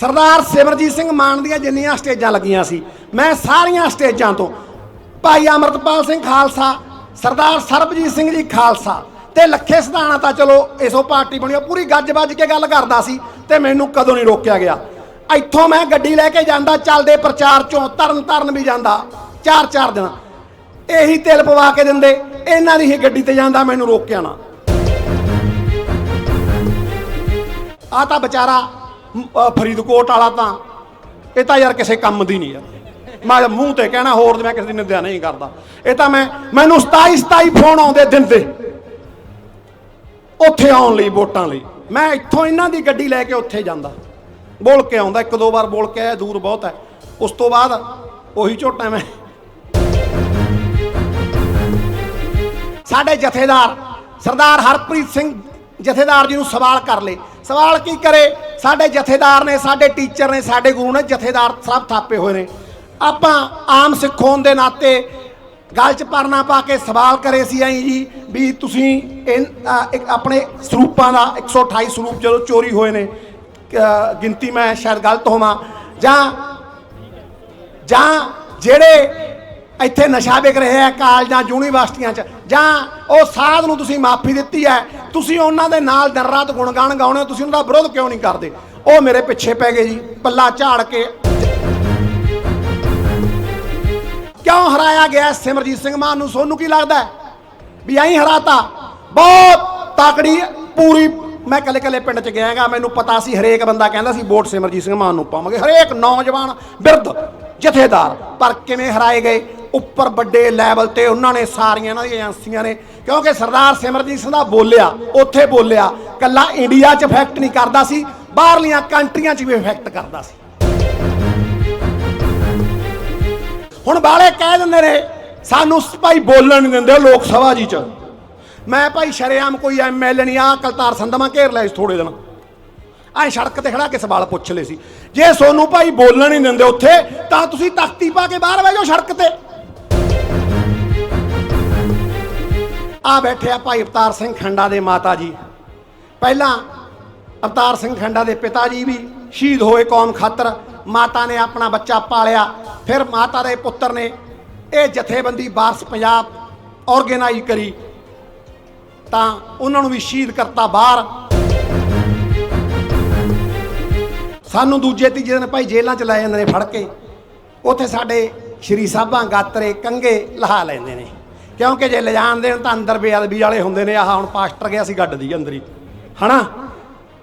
ਸਰਦਾਰ ਸਿਮਰਜੀਤ ਸਿੰਘ ਮਾਨ ਦੀਆਂ ਜਿੰਨੀਆਂ ਸਟੇਜਾਂ ਲੱਗੀਆਂ ਸੀ, ਮੈਂ ਸਾਰੀਆਂ ਸਟੇਜਾਂ ਤੋਂ ਭਾਈ ਅਮਰਤਪਾਲ ਸਿੰਘ ਖਾਲਸਾ, ਸਰਦਾਰ ਸਰਬਜੀਤ ਸਿੰਘ ਜੀ ਖਾਲਸਾ ਤੇ ਲੱਖੇ ਸਿਧਾਣਾ ਤਾਂ ਚਲੋ ਇਸੋ ਪਾਰਟੀ ਬਣੀ ਪੂਰੀ ਗੱਜ ਵੱਜ ਕੇ ਗੱਲ ਕਰਦਾ ਸੀ ਤੇ ਮੈਨੂੰ ਕਦੋਂ ਨਹੀਂ ਰੋਕਿਆ ਗਿਆ। ਇੱਥੋਂ ਮੈਂ ਗੱਡੀ ਲੈ ਕੇ ਜਾਂਦਾ, ਚੱਲਦੇ ਪ੍ਰਚਾਰ ਚੋਂ ਤਰਨ ਤਰਨ ਵੀ ਜਾਂਦਾ ਚਾਰ ਚਾਰ ਦਿਨ। ਇਹੀ ਤੇਲ ਪਵਾ ਕੇ ਦਿੰਦੇ, ਇਹਨਾਂ ਦੀ ਹੀ ਗੱਡੀ ਤੇ ਜਾਂਦਾ, ਮੈਨੂੰ ਰੋਕਿਆ ਨਾ। ਆ ਤਾਂ ਵਿਚਾਰਾ ਮ, ਫਰੀਦਕੋਟ ਵਾਲਾ ਤਾਂ ਇਹ ਤਾਂ ਯਾਰ ਕਿਸੇ ਕੰਮ ਦੀ ਨਹੀਂ ਯਾਰ। ਮੈਂ ਮੂੰਹ ਤੇ ਕਹਿਣਾ ਹੋਰ ਮੈਂ ਕਿਸੇ ਦੀ ਨਿੰਦਿਆ ਨਹੀਂ ਕਰਦਾ। ਇਹ ਤਾਂ ਮੈਂ ਮੈਨੂੰ 27 27 ਫੋਨ ਆਉਂਦੇ ਦਿਨ ਦੇ। ਉੱਥੇ ਆਉਣ ਲਈ ਵੋਟਾਂ ਲਈ। ਮੈਂ ਇੱਥੋਂ ਇਹਨਾਂ ਦੀ ਗੱਡੀ ਲੈ ਕੇ ਉੱਥੇ ਜਾਂਦਾ। ਬੋਲ ਕੇ ਆਉਂਦਾ ਇੱਕ ਦੋ ਵਾਰ ਬੋਲ ਕੇ ਆਇਆ ਦੂਰ ਬਹੁਤ ਹੈ। ਉਸ ਤੋਂ ਬਾਅਦ ਉਹੀ ਝੋਟਾ ਮੈਂ ਸਾਡੇ ਜਥੇਦਾਰ ਸਰਦਾਰ ਹਰਪ੍ਰੀਤ ਸਿੰਘ ਜਥੇਦਾਰ ਜੀ ਨੂੰ ਸਵਾਲ ਕਰ ਲੇ ਸਵਾਲ ਕੀ ਕਰੇ? ਸਾਡੇ ਜਥੇਦਾਰ ਨੇ, ਸਾਡੇ ਟੀਚਰ ਨੇ, ਸਾਡੇ ਗੁਰੂ ਨੇ ਜਥੇਦਾਰ ਸਭ ਥਾਪੇ ਹੋਏ ਨੇ। ਆਪਾਂ ਆਮ ਸਿੱਖ ਹੋਣ ਦੇ ਨਾਤੇ ਗੱਲ 'ਚ ਪਰਨਾ ਪਾ ਕੇ ਸਵਾਲ ਕਰੇ ਸੀ ਐਂ ਜੀ ਵੀ ਤੁਸੀਂ ਇਨ- ਇੱਕ ਆਪਣੇ ਸਰੂਪਾਂ ਦਾ 128 ਸਰੂਪ ਜਦੋਂ ਚੋਰੀ ਹੋਏ ਨੇ ਗਿਣਤੀ ਮੈਂ ਸ਼ਾਇਦ ਗਲਤ ਹੋਵਾਂ। ਜਾਂ ਜਾਂ ਜਿਹੜੇ ਇੱਥੇ ਨਸ਼ਾ ਵਿਕ ਰਿਹਾ ਹੈ ਕਾਲਜਾਂ, ਯੂਨੀਵਰਸਿਟੀਆਂ 'ਚ, ਜਾਂ ਉਹ ਸਾਧ ਨੂੰ ਤੁਸੀਂ ਮਾਫੀ ਦਿੱਤੀ ਹੈ ਤੁਸੀਂ ਉਹਨਾਂ ਦੇ ਨਾਲ ਦਿਨ ਰਾਤ ਗੁਣਗਾਨ ਗਾਉਣੇ ਤੁਸੀਂ ਉਹਨਾਂ ਦਾ ਵਿਰੋਧ ਕਿਉਂ ਨਹੀਂ ਕਰਦੇ? ਉਹ ਮੇਰੇ ਪਿੱਛੇ ਪੈ ਗਏ ਜੀ, ਪੱਲਾ ਝਾੜ ਕੇ। ਕਿਉਂ ਹਰਾਇਆ ਗਿਆ ਸਿਮਰਜੀਤ ਸਿੰਘ ਮਾਨ ਨੂੰ? ਸੋਨੂੰ ਕੀ ਲੱਗਦਾ ਵੀ ਐਂ ਹਰਾਤਾ। ਬਹੁਤ ਤਾਕੜੀ, ਪੂਰੀ, ਮੈਂ ਕੱਲੇ ਕੱਲੇ ਪਿੰਡ ਚ ਗਿਆਗਾ ਮੈਨੂੰ ਪਤਾ ਸੀ, ਹਰੇਕ ਬੰਦਾ ਕਹਿੰਦਾ ਸੀ, ਵੋਟ ਸਿਮਰਜੀਤ ਸਿੰਘ ਮਾਨ ਨੂੰ ਪਾਵਾਂਗੇ। ਹਰੇਕ ਨੌਜਵਾਨ ਬਿਰਧ, ਜਥੇਦਾਰ। ਪਰ ਕਿਵੇਂ ਹਰਾਏ ਗਏ? ਉੱਪਰ ਵੱਡੇ ਲੈਵਲ ਤੇ ਉਹਨਾਂ ਨੇ ਸਾਰੀਆਂ ਇਹਨਾਂ ਦੀਆਂ ਏਜੰਸੀਆਂ ਨੇ ਕਿਉਂਕਿ ਸਰਦਾਰ ਸਿਮਰਜੀਤ ਸਿੰਘ ਦਾ ਬੋਲਿਆ, ਉੱਥੇ ਬੋਲਿਆ, ਕੱਲਾ ਇੰਡੀਆ 'ਚ ਇਫੈਕਟ ਨਹੀਂ ਕਰਦਾ ਸੀ, ਬਾਹਰਲੀਆਂ ਕੰਟਰੀਆਂ 'ਚ ਵੀ ਇਫੈਕਟ ਕਰਦਾ ਸੀ। ਹੁਣ ਬਾਲੇ ਕਹਿ ਦਿੰਦੇ ਨੇ, ਸਾਨੂੰ ਭਾਈ ਬੋਲਣ ਨਹੀਂ ਦਿੰਦੇ ਲੋਕ ਸਭਾ ਜੀ ਚ। ਮੈਂ ਭਾਈ ਸ਼ਰੇਆਮ ਕੋਈ ਐਮਐਲ ਨਹੀਂ ਆ ਕਲਤਾਰ ਸੰਧਮਾ ਘੇਰ ਲਿਆ ਸੀ ਥੋੜੇ ਦਿਨ। ਐ ਸੜਕ ਤੇ ਖੜਾ ਕੇ ਸਵਾਲ ਪੁੱਛ ਲਏ ਸੀ। ਜੇ ਸੋਨੂੰ ਭਾਈ ਬੋਲਣ ਨਹੀਂ ਦਿੰਦੇ ਉੱਥੇ, ਤਾਂ ਤੁਸੀਂ ਤਖਤੀ ਪਾ ਕੇ ਬਾਹਰ ਬਹਿ ਜਾਓ ਸੜਕ ਤੇ। ਆ ਬੈਠੇ ਆ ਭਾਈ ਅਵਤਾਰ ਸਿੰਘ ਖੰਡਾ ਦੇ ਮਾਤਾ ਜੀ। ਪਹਿਲਾਂ ਅਵਤਾਰ ਸਿੰਘ ਖੰਡਾ ਦੇ ਪਿਤਾ ਜੀ ਵੀ ਸ਼ਹੀਦ ਹੋਏ ਕੌਮ ਖਾਤਰ। ਮਾਤਾ ਨੇ ਆਪਣਾ ਬੱਚਾ ਪਾਲਿਆ। ਫਿਰ ਮਾਤਾ ਦੇ ਪੁੱਤਰ ਨੇ ਇਹ ਜਥੇਬੰਦੀ ਵਾਰਸ ਪੰਜਾਬ ਆਰਗੇਨਾਈਜ਼ ਕਰੀ। ਤਾਂ ਉਹਨਾਂ ਨੂੰ ਵੀ ਸ਼ਹੀਦ ਕਰਤਾ ਬਾਹਰ। ਸਾਨੂੰ ਦੂਜੇ ਤੀਜੇ ਦਿਨ ਭਾਈ ਜੇਲ੍ਹਾਂ ਚ ਲੈ ਜਾਂਦੇ ਨੇ ਫੜ ਕੇ। ਉੱਥੇ ਸਾਡੇ ਸ਼੍ਰੀ ਸਾਹਿਬਾਂ ਗਾਤਰੇ ਕੰਗੇ ਲਹਾ ਲੈਂਦੇ ਨੇ। ਕਿਉਂਕਿ ਜੇ ਲਿਜਾਣ ਦੇਣ ਤਾਂ ਅੰਦਰ ਬੇਅਦਬੀ ਵਾਲੇ ਹੁੰਦੇ ਨੇ, ਆਹ ਹੁਣ ਪਾਸਟਰ ਗਿਆ ਸੀ ਗੱਡ ਦੀ ਅੰਦਰ। ਹੀ ਹਨਾ?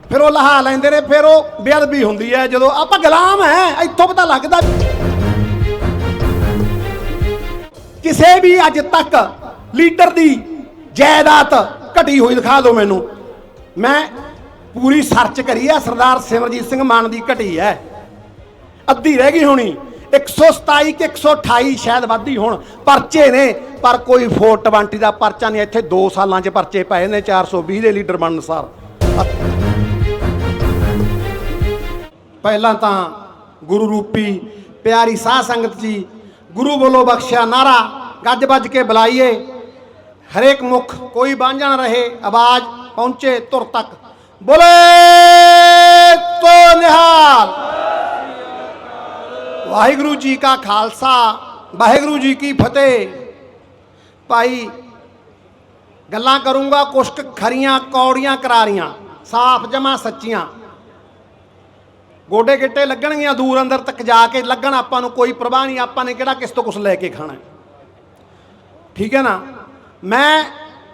ਫਿਰ ਉਹ ਲਹਾ ਲੈਂਦੇ ਨੇ, ਫਿਰ ਉਹ ਬੇਅਦਬੀ ਹੁੰਦੀ ਹੈ, ਜਦੋਂ ਆਪਾਂ ਗੁਲਾਮ ਹੈ, ਇੱਥੋਂ ਪਤਾ ਲੱਗਦਾ ਕਿਸੇ ਵੀ ਅੱਜ ਤੱਕ ਲੀਡਰ ਦੀ ਜਾਇਦਾਦ ਘਟੀ ਹੋਈ ਦਿਖਾ ਦਿਓ ਮੈਨੂੰ। ਮੈਂ ਪੂਰੀ ਸਰਚ ਕਰੀ ਆ ਸਰਦਾਰ ਸਿਮਰਜੀਤ ਸਿੰਘ ਮਾਨ ਦੀ ਘਟੀ ਹੈ। ਅੱਧੀ ਰਹਿ ਗਈ ਹੋਣੀ। 127 ਕਿ 128 ਸ਼ਾਇਦ ਵੱਧੀ ਹੋਣ। ਪਰਚੇ ਨੇ, ਪਰ ਕੋਈ 420 ਦਾ ਪਰਚਾ ਨਹੀਂ। ਇੱਥੇ 2 ਸਾਲਾਂ 'ਚ ਪਰਚੇ ਪਏ ਨੇ 420 ਦੇ ਲੀਡਰ ਬਣਨ ਅਨੁਸਾਰ। ਪਹਿਲਾਂ ਤਾਂ ਗੁਰੂ ਰੂਪੀ ਪਿਆਰੀ ਸਾਧ ਸੰਗਤ ਜੀ, ਗੁਰੂ ਬੋਲੋ ਬਖਸ਼ਿਆ ਨਾਰਾ, ਗੱਜ ਵੱਜ ਕੇ ਬੁਲਾਈਏ। ਹਰੇਕ ਮੁਖ ਕੋਈ ਬਾਂਝਣ ਰਹੇ, ਆਵਾਜ਼ ਪਹੁੰਚੇ ਤੁਰ ਤੱਕ। ਬੋਲੇ ਤੋ ਨਿਹਾਲ। ਵਾਹਿਗੁਰੂ ਜੀ ਕਾ ਖਾਲਸਾ, ਵਾਹਿਗੁਰੂ ਜੀ ਕੀ ਫਤਿਹ। ਭਾਈ, ਗੱਲਾਂ ਕਰੂੰਗਾ, ਕੁਸ਼ਕ ਖਰੀਆਂ, ਕੌੜੀਆਂ ਕਰਾਰੀਆਂ, ਸਾਫ਼ ਜਮਾ ਸੱਚੀਆਂ। ਗੋਡੇ ਗਿੱਟੇ ਲੱਗਣਗੀਆਂ ਦੂਰ ਅੰਦਰ ਤੱਕ ਜਾ ਕੇ, ਲੱਗਣ ਆਪਾਂ ਨੂੰ ਕੋਈ ਪਰਵਾਹ ਨਹੀਂ, ਆਪਾਂ ਨੇ ਕਿਹੜਾ ਕਿਸ ਤੋਂ ਕੁਝ ਲੈ ਕੇ ਖਾਣਾ ਠੀਕ ਹੈ ਨਾ? ਮੈਂ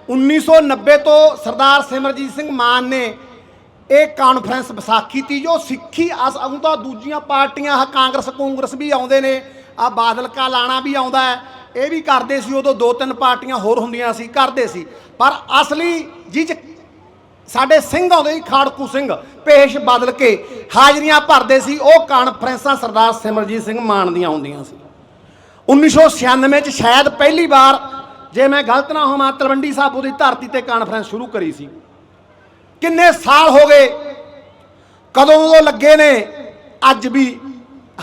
1990 ਤੋਂ ਸਰਦਾਰ ਸਿਮਰਜੀਤ ਸਿੰਘ ਮਾਨ ਨੇ ਇਹ ਕਾਨਫਰੰਸ ਵਿਸਾਖੀ ਤੀ ਜੋ ਸਿੱਖੀ ਅਸ ਆਉਂਦਾ, ਦੂਜੀਆਂ ਪਾਰਟੀਆਂ, ਆਹ ਕਾਂਗਰਸ ਕਾਂਗਰਸ ਵੀ ਆਉਂਦੇ ਨੇ ਆ ਬਾਦਲ ਕਾ ਲਾਣਾ ਵੀ ਆਉਂਦਾ ਹੈ। ਇਹ ਵੀ ਕਰਦੇ ਸੀ, ਉਦੋਂ ਦੋ ਤਿੰਨ ਪਾਰਟੀਆਂ ਹੋਰ ਹੁੰਦੀਆਂ ਸੀ, ਕਰਦੇ ਸੀ। ਪਰ ਅਸਲੀ ਜਿਹ 'ਚ ਸਾਡੇ ਸਿੰਘ ਆਉਂਦੇ ਸੀ, ਖਾੜਕੂ ਸਿੰਘ, ਪੇਸ਼ ਬਦਲ ਕੇ ਹਾਜ਼ਰੀਆਂ ਭਰਦੇ ਸੀ, ਉਹ ਕਾਨਫਰੰਸਾਂ ਸਰਦਾਰ ਸਿਮਰਜੀਤ ਸਿੰਘ ਮਾਨ ਦੀਆਂ ਹੁੰਦੀਆਂ ਸੀ। 1996 ਚ ਸ਼ਾਇਦ ਪਹਿਲੀ ਵਾਰ ਜੇ ਮੈਂ ਗਲਤ ਨਾ ਹੋਵਾਂ, ਤਲਵੰਡੀ ਸਾਬੋ ਦੀ ਧਰਤੀ ਤੇ ਕਾਨਫਰੰਸ ਸ਼ੁਰੂ ਕਰੀ ਸੀ। ਕਿੰਨੇ ਸਾਲ ਹੋ ਗਏ? ਕਦੋਂ ਤੋਂ ਲੱਗੇ ਨੇ? ਅੱਜ ਵੀ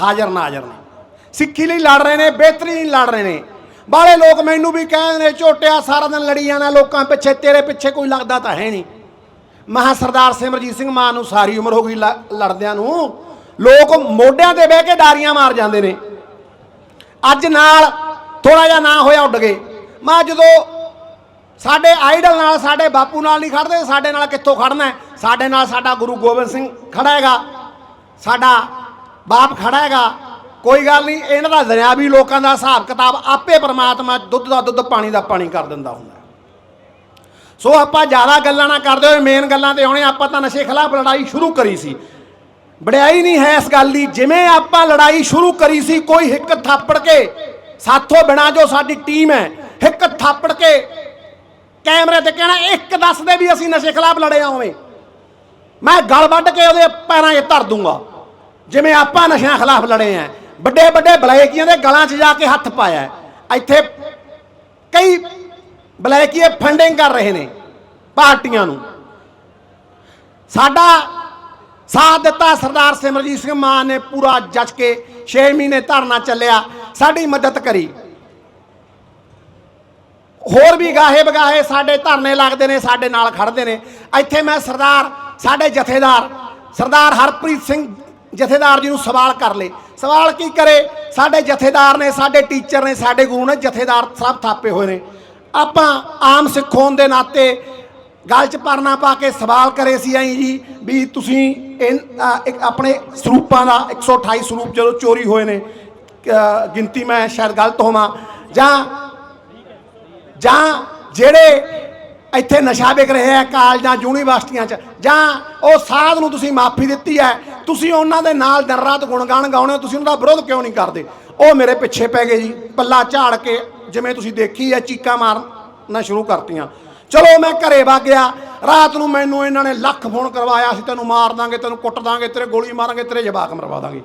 ਹਾਜ਼ਰ ਨਾਜ਼ਰ ਨੇ। ਸਿੱਖੀ ਲਈ ਲੜ ਰਹੇ ਨੇ ਬਿਹਤਰੀਨ ਲੜ ਰਹੇ ਨੇ। ਬਾਹਲੇ ਲੋਕ ਮੈਨੂੰ ਵੀ ਕਹਿੰਦੇ ਨੇ, ਝੋਟਿਆ ਸਾਰਾ ਦਿਨ ਲੜੀ ਜਾਣਾ, ਲੋਕਾਂ ਪਿੱਛੇ, ਤੇਰੇ ਪਿੱਛੇ ਕੋਈ ਲੱਗਦਾ ਤਾਂ ਹੈ ਨਹੀਂ। ਮਹਾ ਸਰਦਾਰ ਸਿਮਰਜੀਤ ਸਿੰਘ ਮਾਨ ਨੂੰ ਸਾਰੀ ਉਮਰ ਹੋ ਗਈ ਲ- ਲੜਦਿਆਂ ਨੂੰ। ਲੋਕ ਮੋਢਿਆਂ ਤੇ ਬਹਿ ਕੇ ਡਾਰੀਆਂ ਮਾਰ ਜਾਂਦੇ ਨੇ। ਅੱਜ ਨਾਲ ਥੋੜਾ ਜਿਹਾ ਨਾ ਹੋਇਆ ਉੱਡ ਗਏ। ਮੈਂ ਜਦੋਂ ਸਾਡੇ ਆਈਡਲ ਨਾਲ ਸਾਡੇ ਬਾਪੂ ਨਾਲ ਨਹੀਂ ਖੜਦੇ, ਸਾਡੇ ਨਾਲ ਕਿੱਥੋਂ ਖੜਨਾ ਸਾਡੇ ਨਾਲ ਸਾਡਾ ਗੁਰੂ ਗੋਬਿੰਦ ਸਿੰਘ ਖੜਾ ਹੈਗਾ। ਸਾਡਾ ਬਾਪ ਖੜਾ ਹੈਗਾ। ਕੋਈ ਗੱਲ ਨਹੀਂ, ਇਹਨਾਂ ਦਾ ਦੁਨਿਆਵੀ ਲੋਕਾਂ ਦਾ ਹਿਸਾਬ ਕਿਤਾਬ ਆਪੇ ਪ੍ਰਮਾਤਮਾ ਦੁੱਧ ਦਾ ਦੁੱਧ, ਪਾਣੀ ਦਾ ਪਾਣੀ ਕਰ ਦਿੰਦਾ ਹੁੰਦਾ ਸੋ ਆਪਾਂ ਜ਼ਿਆਦਾ ਗੱਲਾਂ ਨਾ ਕਰਦੇ ਹੋਏ ਮੇਨ ਗੱਲਾਂ ਤੇ ਆਉਣੇ ਆਪਾਂ ਤਾਂ ਨਸ਼ੇ ਖਿਲਾਫ ਲੜਾਈ ਸ਼ੁਰੂ ਕਰੀ ਸੀ। ਬੜਿਆਈ ਨਹੀਂ ਹੈ ਇਸ ਗੱਲ ਦੀ। ਜਿਵੇਂ ਆਪਾਂ ਲੜਾਈ ਸ਼ੁਰੂ ਕਰੀ ਸੀ, ਕੋਈ ਹਿੱਕ ਥਾਪੜ ਕੇ, ਸਾਥੋਂ ਬਿਨਾ ਜੋ ਸਾਡੀ ਟੀਮ ਹੈ ਹਿੱਕ ਥਾਪੜ ਕੇ ਕੈਮਰੇ ਤੇ ਕਹਿਣਾ, ਇੱਕ ਦੱਸ ਦੇ ਵੀ ਅਸੀਂ ਨਸ਼ੇ ਖਿਲਾਫ ਲੜੇ ਆ ਮੈਂ ਗਲ ਵੱਢ ਕੇ ਉਹਦੇ ਪੈਰਾਂ 'ਚ ਧਰ ਦੂੰਗਾ। ਜਿਵੇਂ ਆਪਾਂ ਨਸ਼ਿਆਂ ਖਿਲਾਫ ਲੜੇ ਆ। ਵੱਡੇ ਵੱਡੇ ਬਲੈਕੀਆਂ ਦੇ ਗਲਾਂ 'ਚ ਜਾ ਕੇ ਹੱਥ ਪਾਇਆ ਇੱਥੇ ਕਈ ਬਲੈਕੀਏ ਫੰਡਿੰਗ ਕਰ ਰਹੇ ਨੇ ਪਾਰਟੀਆਂ ਨੂੰ। ਸਾਡਾ ਸਾਥ ਦਿੱਤਾ ਸਰਦਾਰ ਸਿਮਰਜੀਤ ਸਿੰਘ ਮਾਨ ਨੇ ਪੂਰਾ ਜੱਜ ਕੇ 6 ਮਹੀਨੇ ਧਰਨਾ ਚੱਲਿਆ। ਸਾਡੀ ਮਦਦ ਕਰੀ। ਹੋਰ ਵੀ ਗਾਹੇ ਬਗਾਹੇ ਸਾਡੇ ਧਰਨੇ ਲੱਗਦੇ ਨੇ, ਸਾਡੇ ਨਾਲ ਖੜਦੇ ਨੇ। ਇੱਥੇ ਮੈਂ ਸਰਦਾਰ, ਸਾਡੇ ਜਥੇਦਾਰ, ਸਰਦਾਰ ਹਰਪ੍ਰੀਤ ਸਿੰਘ ਜਥੇਦਾਰ ਜੀ ਨੂੰ ਸਵਾਲ ਕਰ ਲੇ ਸਵਾਲ ਕੀ ਕਰੇ? ਸਾਡੇ ਜਥੇਦਾਰ ਨੇ, ਸਾਡੇ ਟੀਚਰ ਨੇ, ਸਾਡੇ ਗੁਰੂ ਨੇ ਜਥੇਦਾਰ ਸਭ ਥਾਪੇ ਹੋਏ ਨੇ। ਆਪਾਂ ਆਮ ਸਿੱਖ ਹੋਣ ਦੇ ਨਾਤੇ ਗੱਲ 'ਚ ਪਰਨਾ ਪਾ ਕੇ ਸਵਾਲ ਕਰੇ ਸੀ ਆਈ ਜੀ, ਵੀ ਤੁਸੀਂ ਇਨ- ਆਪਣੇ ਸਰੂਪਾਂ ਦਾ 128 ਸਰੂਪ ਜਦੋਂ ਚੋਰੀ ਹੋਏ ਨੇ ਗਿਣਤੀ ਮੈਂ ਸ਼ਾਇਦ ਗਲਤ ਹੋਵਾਂ, ਜਾਂ ਜਾਂ ਜਿਹੜੇ ਇੱਥੇ ਨਸ਼ਾ ਵਿਕ ਰਿਹਾ ਹੈ ਕਾਲਜਾਂ, ਯੂਨੀਵਰਸਿਟੀਆਂ 'ਚ, ਜਾਂ ਉਹ ਸਾਧ ਨੂੰ ਤੁਸੀਂ ਮਾਫੀ ਦਿੱਤੀ ਹੈ, ਤੁਸੀਂ ਉਹਨਾਂ ਦੇ ਨਾਲ ਦਿਨ ਰਾਤ ਗੁਣਗਾਨ ਗਾਉਣੇ ਹੋ, ਤੁਸੀਂ ਉਹਨਾਂ ਦਾ ਵਿਰੋਧ ਕਿਉਂ ਨਹੀਂ ਕਰਦੇ? ਉਹ ਮੇਰੇ ਪਿੱਛੇ ਪੈ ਗਏ ਜੀ, ਪੱਲਾ ਝਾੜ ਕੇ ਜਿਵੇਂ ਤੁਸੀਂ ਦੇਖੀ ਹੈ, ਚੀਕਾਂ ਮਾਰਨਾ ਸ਼ੁਰੂ ਕਰਤੀਆਂ। ਚਲੋ ਮੈਂ ਘਰੇ ਵਗ ਗਿਆ ਰਾਤ ਨੂੰ ਮੈਨੂੰ ਇਹਨਾਂ ਨੇ ਲੱਖ ਫੋਨ ਕਰਵਾਇਆ, ਅਸੀਂ ਤੈਨੂੰ ਮਾਰ ਦਾਂਗੇ, ਤੈਨੂੰ ਕੁੱਟ ਦਾਂਗੇ, ਤੇਰੇ ਗੋਲੀ ਮਾਰਾਂਗੇ, ਤੇਰੇ ਜਵਾਕ ਮਰਵਾ ਦਾਂਗੇ।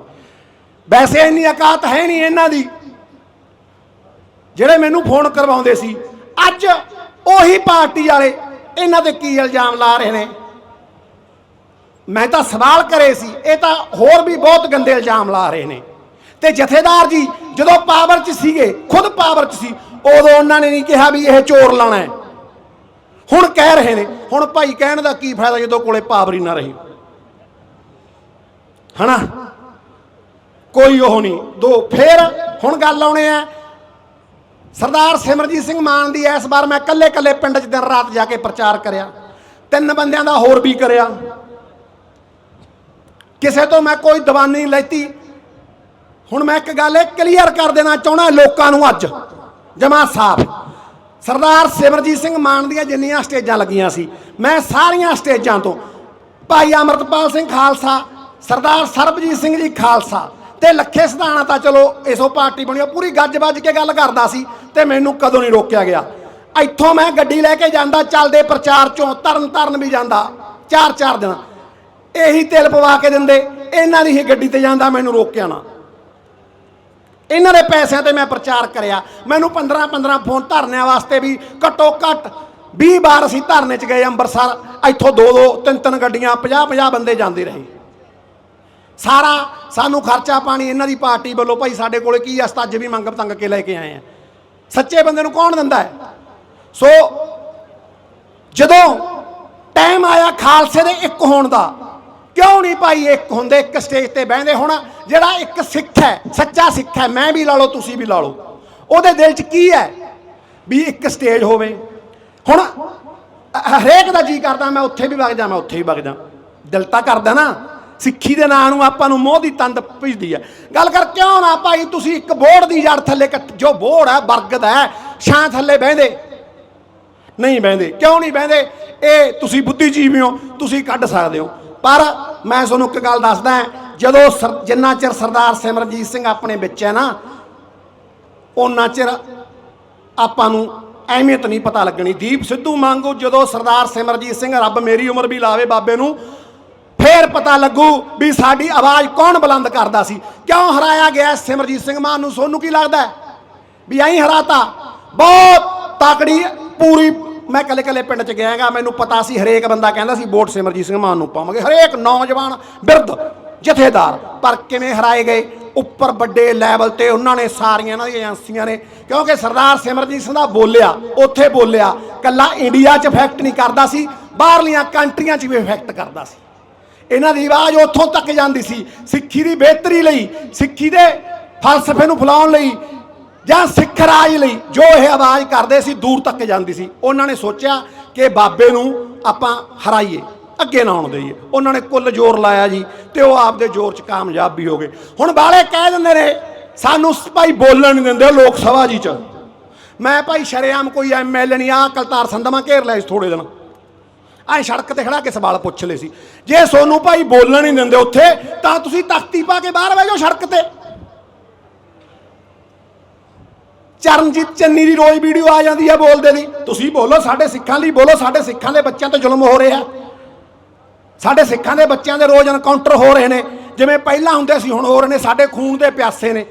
ਵੈਸੇ ਇੰਨੀ ਔਕਾਤ ਹੈ ਨਹੀਂ ਇਹਨਾਂ ਦੀ, ਜਿਹੜੇ ਮੈਨੂੰ ਫੋਨ ਕਰਵਾਉਂਦੇ ਸੀ ਅੱਜ ਉਹੀ ਪਾਰਟੀ ਵਾਲੇ ਇਹਨਾਂ ਤੇ ਕੀ ਇਲਜ਼ਾਮ ਲਾ ਰਹੇ ਨੇ? ਮੈਂ ਤਾਂ ਸਵਾਲ ਕਰੇ ਸੀ, ਇਹ ਤਾਂ ਹੋਰ ਵੀ ਬਹੁਤ ਗੰਦੇ ਇਲਜ਼ਾਮ ਲਾ ਰਹੇ ਨੇ। ਤੇ ਜਥੇਦਾਰ ਜੀ, ਜਦੋਂ ਪਾਵਰ 'ਚ ਸੀਗੇ, ਖੁਦ ਪਾਵਰ 'ਚ ਸੀ, ਉਦੋਂ ਉਹਨਾਂ ਨੇ ਨਹੀਂ ਕਿਹਾ ਵੀ ਇਹ ਚੋਰ ਲਾਣਾ ਹੈ। ਹੁਣ ਕਹਿ ਰਹੇ ਨੇ, ਹੁਣ ਭਾਈ ਕਹਿਣ ਦਾ ਕੀ ਫਾਇਦਾ ਜਦੋਂ ਕੋਲੇ ਪਾਵਰ ਹੀ ਨਾ ਰਹੀ? ਹਨਾ? ਕੋਈ ਉਹ ਨਹੀਂ। ਦੋ, ਫੇਰ ਹੁਣ ਗੱਲ ਆਉਣੇ ਆ ਸਰਦਾਰ ਸਿਮਰਜੀਤ ਸਿੰਘ ਮਾਨ ਦੀ ਇਸ ਵਾਰ ਮੈਂ ਕੱਲੇ ਕੱਲੇ ਪਿੰਡ 'ਚ ਦਿਨ ਰਾਤ ਜਾ ਕੇ ਪ੍ਰਚਾਰ ਕਰਿਆ। ਤਿੰਨ ਬੰਦਿਆਂ ਦਾ ਹੋਰ ਵੀ ਕਰਿਆ। ਕਿਸੇ ਤੋਂ ਮੈਂ ਕੋਈ ਦਵਾਨੀ ਨਹੀਂ ਲੈਤੀ। ਹੁਣ ਮੈਂ ਇੱਕ ਗੱਲ ਇਹ ਕਲੀਅਰ ਕਰ ਦੇਣਾ ਚਾਹਣਾ ਲੋਕਾਂ ਨੂੰ ਅੱਜ। ਜਮਾ ਸਾਫ਼ ਸਰਦਾਰ ਸਿਮਰਜੀਤ ਸਿੰਘ ਮਾਨ ਦੀਆਂ ਜਿੰਨੀਆਂ ਸਟੇਜਾਂ ਲੱਗੀਆਂ ਸੀ, ਮੈਂ ਸਾਰੀਆਂ ਸਟੇਜਾਂ ਤੋਂ ਭਾਈ ਅਮਰਤਪਾਲ ਸਿੰਘ ਖਾਲਸਾ, ਸਰਦਾਰ ਸਰਬਜੀਤ ਸਿੰਘ ਜੀ ਖਾਲਸਾ ਤੇ ਲੱਖੇ ਸਿਧਾਣਾ ਤਾਂ ਚਲੋ ਇਸੋ ਪਾਰਟੀ ਬਣੀ ਪੂਰੀ ਗੱਜ ਵੱਜ ਕੇ ਗੱਲ ਕਰਦਾ ਸੀ। ਤੇ ਮੈਨੂੰ ਕਦੋਂ ਨਹੀਂ ਰੋਕਿਆ ਗਿਆ। ਇੱਥੋਂ ਮੈਂ ਗੱਡੀ ਲੈ ਕੇ ਜਾਂਦਾ, ਚੱਲਦੇ ਪ੍ਰਚਾਰ ਚੋਂ ਤਰਨ ਤਰਨ ਵੀ ਜਾਂਦਾ ਚਾਰ ਚਾਰ ਦਿਨ। ਇਹੀ ਤੇਲ ਪਵਾ ਕੇ ਦਿੰਦੇ, ਇਹਨਾਂ ਦੀ ਹੀ ਗੱਡੀ ਤੇ ਜਾਂਦਾ, ਮੈਨੂੰ ਰੋਕਿਆ ਨਾ। ਇਹਨਾਂ ਦੇ ਪੈਸਿਆਂ ਤੇ ਮੈਂ ਪ੍ਰਚਾਰ ਕਰਿਆ। ਮੈਨੂੰ 15 15 ਫੋਨ ਧਰਨਿਆਂ ਵਾਸਤੇ ਵੀ ਘੱਟੋ ਘੱਟ 20 ਵਾਰ ਅਸੀਂ ਧਰਨੇ 'ਚ ਗਏ ਅੰਮ੍ਰਿਤਸਰ ਇੱਥੋਂ ਦੋ ਦੋ ਤਿੰਨ ਤਿੰਨ ਗੱਡੀਆਂ 50 50 ਬੰਦੇ ਜਾਂਦੇ ਰਹੇ। ਸਾਰਾ ਸਾਨੂੰ ਖਰਚਾ ਪਾਣੀ, ਇਹਨਾਂ ਦੀ ਪਾਰਟੀ ਵੱਲੋਂ, ਭਾਈ ਸਾਡੇ ਕੋਲੇ ਕੀ ਆ, ਅਸੀਂ ਅੱਜ ਵੀ ਮੰਗ ਤੰਗ ਕੇ ਲੈ ਕੇ ਆਏ ਆ। ਸੱਚੇ ਬੰਦੇ ਨੂੰ ਕੌਣ ਦਿੰਦਾ ਹੈ? ਸੋ ਜਦੋਂ ਟਾਈਮ ਆਇਆ ਖਾਲਸੇ ਦੇ ਇੱਕ ਹੋਣ ਦਾ, ਕਿਉਂ ਨਹੀਂ ਭਾਈ ਇੱਕ ਹੁੰਦੇ, ਇੱਕ ਸਟੇਜ ਤੇ ਬਹਿੰਦੇ ਹੁਣ? ਜਿਹੜਾ ਇੱਕ ਸਿੱਖ ਹੈ, ਸੱਚਾ ਸਿੱਖ ਹੈ, ਮੈਂ ਵੀ ਲਾ ਲਓ, ਤੁਸੀਂ ਵੀ ਲਾ ਲਓ। ਉਹਦੇ ਦਿਲ 'ਚ ਕੀ ਹੈ? ਵੀ ਇੱਕ ਸਟੇਜ ਹੋਵੇ। ਹੁਣ ਹਰੇਕ ਦਾ ਜੀ ਕਰਦਾ, ਮੈਂ ਉੱਥੇ ਵੀ ਵਗ ਜਾ, ਮੈਂ ਉੱਥੇ ਵੀ ਵਗ ਜਾ। ਦਿਲ ਤਾਂ ਕਰਦਾ ਨਾ। ਸਿੱਖੀ ਦੇ ਨਾਂ ਨੂੰ ਆਪਾਂ ਨੂੰ ਮੋਹ ਦੀ ਤੰਦ ਭਿਜਦੀ ਹੈ। ਗੱਲ ਕਰ ਕਿਉਂ ਨਾ ਭਾਈ, ਤੁਸੀਂ ਇੱਕ ਬੋੜ ਦੀ ਜੜ ਥੱਲੇ ਇਕੱਠ- ਜੋ ਬੋੜ ਹੈ, ਬਰਗਦ ਹੈ, ਛਾਂ ਥੱਲੇ ਬਹਿੰਦੇ। ਨਹੀਂ ਬਹਿੰਦੇ। ਕਿਉਂ ਨਹੀਂ ਬਹਿੰਦੇ? ਇਹ ਤੁਸੀਂ ਬੁੱਧੀਜੀਵੀ ਹੋ, ਤੁਸੀਂ ਕੱਢ ਸਕਦੇ ਹੋ। ਪਰ ਮੈਂ ਤੁਹਾਨੂੰ ਇੱਕ ਗੱਲ ਦੱਸਦਾ ਜਦੋਂ ਸਰ- ਜਿੰਨਾ ਚਿਰ ਸਰਦਾਰ ਸਿਮਰਜੀਤ ਸਿੰਘ ਆਪਣੇ ਵਿੱਚ ਹੈ ਨਾ ਉਹਨਾਂ ਚਿਰ ਆਪਾਂ ਨੂੰ ਅਹਿਮੀਅਤ ਨਹੀਂ ਪਤਾ ਲੱਗਣੀ। ਦੀਪ ਸਿੱਧੂ ਮੰਗੂ ਜਦੋਂ ਸਰਦਾਰ ਸਿਮਰਜੀਤ ਸਿੰਘ, ਰੱਬ ਮੇਰੀ ਉਮਰ ਵੀ ਲਾਵੇ ਬਾਬੇ ਨੂੰ ਫੇਰ ਪਤਾ ਲੱਗੂ ਵੀ ਸਾਡੀ ਆਵਾਜ਼ ਕੌਣ ਬੁਲੰਦ ਕਰਦਾ ਸੀ? ਕਿਉਂ ਹਰਾਇਆ ਗਿਆ ਸਿਮਰਜੀਤ ਸਿੰਘ ਮਾਨ ਨੂੰ? ਸੋਨੂੰ ਕੀ ਲੱਗਦਾ ਹੈ? ਵੀ ਐਂ ਹਰਾਤਾ। ਬਹੁਤ ਤਾਕੜੀ, ਪੂਰੀ, ਮੈਂ ਕੱਲੇ ਕੱਲੇ ਪਿੰਡ ਚ ਗਿਆਗਾ ਮੈਨੂੰ ਪਤਾ ਸੀ, ਹਰੇਕ ਬੰਦਾ ਕਹਿੰਦਾ ਸੀ, ਵੋਟ ਸਿਮਰਜੀਤ ਸਿੰਘ ਮਾਨ ਨੂੰ ਪਾਵਾਂਗੇ। ਹਰੇਕ ਨੌਜਵਾਨ ਬਿਰਧ, ਜਥੇਦਾਰ, ਪਰ ਕਿਵੇਂ ਹਰਾਏ ਗਏ? ਉੱਪਰ ਵੱਡੇ ਲੈਵਲ ਤੇ ਉਹਨਾਂ ਨੇ ਸਾਰੀਆਂ ਇਹਨਾਂ ਦੀਆਂ ਏਜੰਸੀਆਂ ਨੇ, ਕਿਉਂਕਿ ਸਰਦਾਰ ਸਿਮਰਜੀਤ ਸਿੰਘ ਦਾ ਬੋਲਿਆ, ਉੱਥੇ ਬੋਲਿਆ, ਕੱਲਾ ਇੰਡੀਆ 'ਚ ਇਫੈਕਟ ਨਹੀਂ ਕਰਦਾ ਸੀ, ਬਾਹਰਲੀਆਂ ਕੰਟਰੀਆਂ 'ਚ ਵੀ ਇਫੈਕਟ ਕਰਦਾ ਸੀ। ਇਹਨਾਂ ਦੀ ਆਵਾਜ਼ ਉੱਥੋਂ ਤੱਕ ਜਾਂਦੀ ਸੀ। ਸਿੱਖੀ ਦੀ ਬਿਹਤਰੀ ਲਈ, ਸਿੱਖੀ ਦੇ ਫਲਸਫੇ ਨੂੰ ਫੈਲਾਉਣ ਲਈ ਜਾਂ ਸਿੱਖ ਰਾਜ ਲਈ ਜੋ ਇਹ ਆਵਾਜ਼ ਕਰਦੇ ਸੀ, ਦੂਰ ਤੱਕ ਜਾਂਦੀ ਸੀ। ਉਹਨਾਂ ਨੇ ਸੋਚਿਆ ਕਿ ਬਾਬੇ ਨੂੰ ਆਪਾਂ ਹਰਾਈਏ, ਅੱਗੇ ਨਾ ਆਉਣ ਦੇਈਏ। ਉਹਨਾਂ ਨੇ ਕੁੱਲ ਜ਼ੋਰ ਲਾਇਆ ਜੀ ਤੇ ਉਹ ਆਪਦੇ ਜ਼ੋਰ 'ਚ ਕਾਮਯਾਬ ਵੀ ਹੋ ਗਏ। ਹੁਣ ਬਾਲੇ ਕਹਿ ਦਿੰਦੇ ਨੇ, ਸਾਨੂੰ ਭਾਈ ਬੋਲਣ ਨਹੀਂ ਦਿੰਦੇ ਲੋਕ ਸਭਾ ਜੀ 'ਚ। ਮੈਂ ਭਾਈ ਸ਼ਰੇਆਮ ਕੋਈ ਐਮਐਲ ਨਹੀਂ ਆ ਕਲਤਾਰ ਸੰਧਮਾ ਘੇਰ ਲਿਆ ਸੀ ਥੋੜੇ ਦਿਨ। ਐ ਸੜਕ ਤੇ ਖੜਾ ਕੇ ਸਵਾਲ ਪੁੱਛ ਲਏ ਸੀ। ਜੇ ਸੋਨੂੰ ਭਾਈ ਬੋਲਣ ਨਹੀਂ ਦਿੰਦੇ ਉੱਥੇ, ਤਾਂ ਤੁਸੀਂ ਤਖਤੀ ਪਾ ਕੇ ਬਾਹਰ ਬਹਿ ਜਾਓ ਸੜਕ ਤੇ। ਚਰਨਜੀਤ ਚੰਨੀ ਦੀ ਰੋਜ਼ ਵੀਡੀਓ ਆ ਜਾਂਦੀ ਹੈ ਬੋਲਦੇ ਦੀ ਤੁਸੀਂ ਬੋਲੋ ਸਾਡੇ ਸਿੱਖਾਂ ਲਈ, ਬੋਲੋ ਸਾਡੇ ਸਿੱਖਾਂ ਦੇ ਬੱਚਿਆਂ ਤੇ ਜ਼ੁਲਮ ਹੋ ਰਿਹਾ। ਸਾਡੇ ਸਿੱਖਾਂ ਦੇ ਬੱਚਿਆਂ ਦੇ ਰੋਜ਼ ਐਨਕਾਊਂਟਰ ਹੋ ਰਹੇ ਨੇ। ਜਿਵੇਂ ਪਹਿਲਾਂ ਹੁੰਦੇ ਸੀ, ਹੁਣ ਹੋ ਰਹੇ ਨੇ, ਸਾਡੇ ਖੂਨ ਦੇ ਪਿਆਸੇ ਨੇ।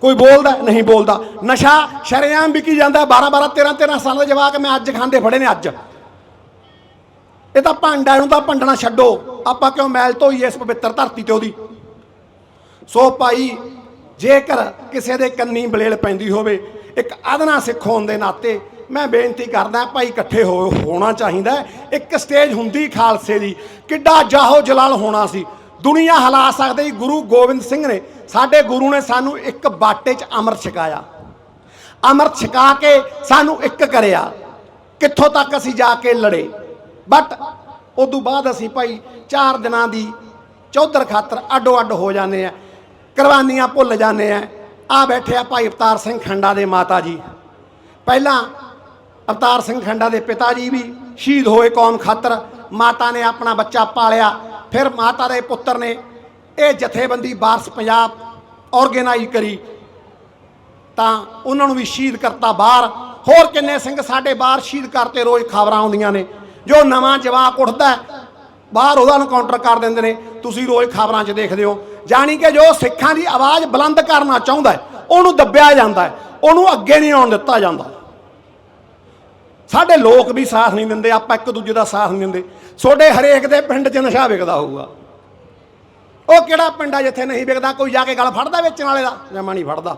ਕੋਈ ਬੋਲਦਾ, ਨਹੀਂ ਬੋਲਦਾ। ਨਸ਼ਾ ਸ਼ਰੇਆਮ ਵਿਕੀ ਜਾਂਦਾ 12 12 13 13 ਸਾਲ ਦੇ ਜਵਾਕ ਮੈਂ ਅੱਜ ਖਾਂਦੇ ਫੜੇ ਨੇ ਅੱਜ। ਇਹ ਤਾਂ ਭਾਂਡਾ ਨੂੰ ਤਾਂ ਭੰਡਣਾ ਛੱਡੋ। ਆਪਾਂ ਕਿਉਂ ਮੈਲ ਧੋਈਏ ਇਸ ਪਵਿੱਤਰ ਧਰਤੀ ਤੇ ਉਹਦੀ? ਸੋ ਭਾਈ, ਜੇਕਰ ਕਿਸੇ ਦੇ ਕੰਨੀ ਬਲੇਲ ਪੈਂਦੀ ਹੋਵੇ, ਇੱਕ ਅਦਨਾ ਸਿੱਖ ਹੋਣ ਦੇ ਨਾਤੇ ਮੈਂ ਬੇਨਤੀ ਕਰਦਾ ਭਾਈ, ਇਕੱਠੇ ਹੋ, ਹੋਣਾ ਚਾਹੀਦਾ ਇੱਕ ਸਟੇਜ ਹੁੰਦੀ ਖਾਲਸੇ ਦੀ, ਕਿੱਡਾ ਜਾਹੋ ਜਲਾਲ ਹੋਣਾ ਸੀ। ਦੁਨੀਆ ਹਿਲਾ ਸਕਦੇ ਗੁਰੂ ਗੋਬਿੰਦ ਸਿੰਘ ਨੇ। ਸਾਡੇ ਗੁਰੂ ਨੇ ਸਾਨੂੰ ਇੱਕ ਬਾਟੇ 'ਚ ਅੰਮ੍ਰਿਤ ਛਕਾਇਆ। ਅੰਮ੍ਰਿਤ ਛਕਾ ਕੇ ਸਾਨੂੰ ਇੱਕ ਕਰਿਆ। ਕਿੱਥੋਂ ਤੱਕ ਅਸੀਂ ਜਾ ਕੇ ਲੜੇ? ਬਟ ਉਦੋਂ ਬਾਅਦ ਅਸੀਂ ਭਾਈ ਚਾਰ ਦਿਨਾਂ ਦੀ ਚੌਧਰ ਖਾਤਰ ਅੱਡੋ ਅੱਡ ਹੋ ਜਾਂਦੇ ਆ, ਕੁਰਬਾਨੀਆਂ ਭੁੱਲ ਜਾਂਦੇ ਆ। ਆ ਬੈਠੇ ਆ ਭਾਈ ਅਵਤਾਰ ਸਿੰਘ ਖੰਡਾ ਦੇ ਮਾਤਾ ਜੀ। ਪਹਿਲਾਂ ਅਵਤਾਰ ਸਿੰਘ ਖੰਡਾ ਦੇ ਪਿਤਾ ਜੀ ਵੀ ਸ਼ਹੀਦ ਹੋਏ ਕੌਮ ਖਾਤਰ, ਮਾਤਾ ਨੇ ਆਪਣਾ ਬੱਚਾ ਪਾਲਿਆ। ਫਿਰ ਮਾਤਾ ਦੇ ਪੁੱਤਰ ਨੇ ਇਹ ਜਥੇਬੰਦੀ ਵਾਰਸ ਪੰਜਾਬ ਆਰਗੇਨਾਈਜ਼ ਕਰੀ। ਤਾਂ ਉਹਨਾਂ ਨੂੰ ਵੀ ਸ਼ਹੀਦ ਕਰਤਾ ਬਾਹਰ। ਹੋਰ ਕਿੰਨੇ ਸਿੰਘ ਸਾਡੇ ਬਾਹਰ ਸ਼ਹੀਦ ਕਰਤੇ ਰੋਜ਼ ਖਬਰਾਂ ਆਉਂਦੀਆਂ ਨੇ। ਜੋ ਨਵਾਂ ਜਵਾਕ ਉੱਠਦਾ ਬਾਹਰ ਉਹਦਾ ਐਨਕਾਊਂਟਰ ਕਰ ਦਿੰਦੇ ਨੇ। ਤੁਸੀਂ ਰੋਜ਼ ਖਬਰਾਂ 'ਚ ਦੇਖਦੇ ਹੋ ਜਾਣੀ ਕਿ ਜੋ ਸਿੱਖਾਂ ਦੀ ਆਵਾਜ਼ ਬੁਲੰਦ ਕਰਨਾ ਚਾਹੁੰਦਾ ਹੈ, ਉਹਨੂੰ ਦੱਬਿਆ ਜਾਂਦਾ ਹੈ, ਉਹਨੂੰ ਅੱਗੇ ਨਹੀਂ ਆਉਣ ਦਿੱਤਾ ਜਾਂਦਾ। ਸਾਡੇ ਲੋਕ ਵੀ ਸਾਥ ਨਹੀਂ ਦਿੰਦੇ, ਆਪਾਂ ਇੱਕ ਦੂਜੇ ਦਾ ਸਾਥ ਨਹੀਂ ਦਿੰਦੇ। ਤੁਹਾਡੇ ਹਰੇਕ ਦੇ ਪਿੰਡ 'ਚ ਨਸ਼ਾ ਵਿਕਦਾ ਹੋਊਗਾ। ਉਹ ਕਿਹੜਾ ਪਿੰਡ ਆ ਜਿੱਥੇ ਨਹੀਂ ਵਿਕਦਾ, ਕੋਈ ਜਾ ਕੇ ਗੱਲ ਫੜਦਾ ਵੇਚਣ ਵਾਲੇ ਦਾ? ਜਮਾ ਨਹੀਂ ਫੜਦਾ।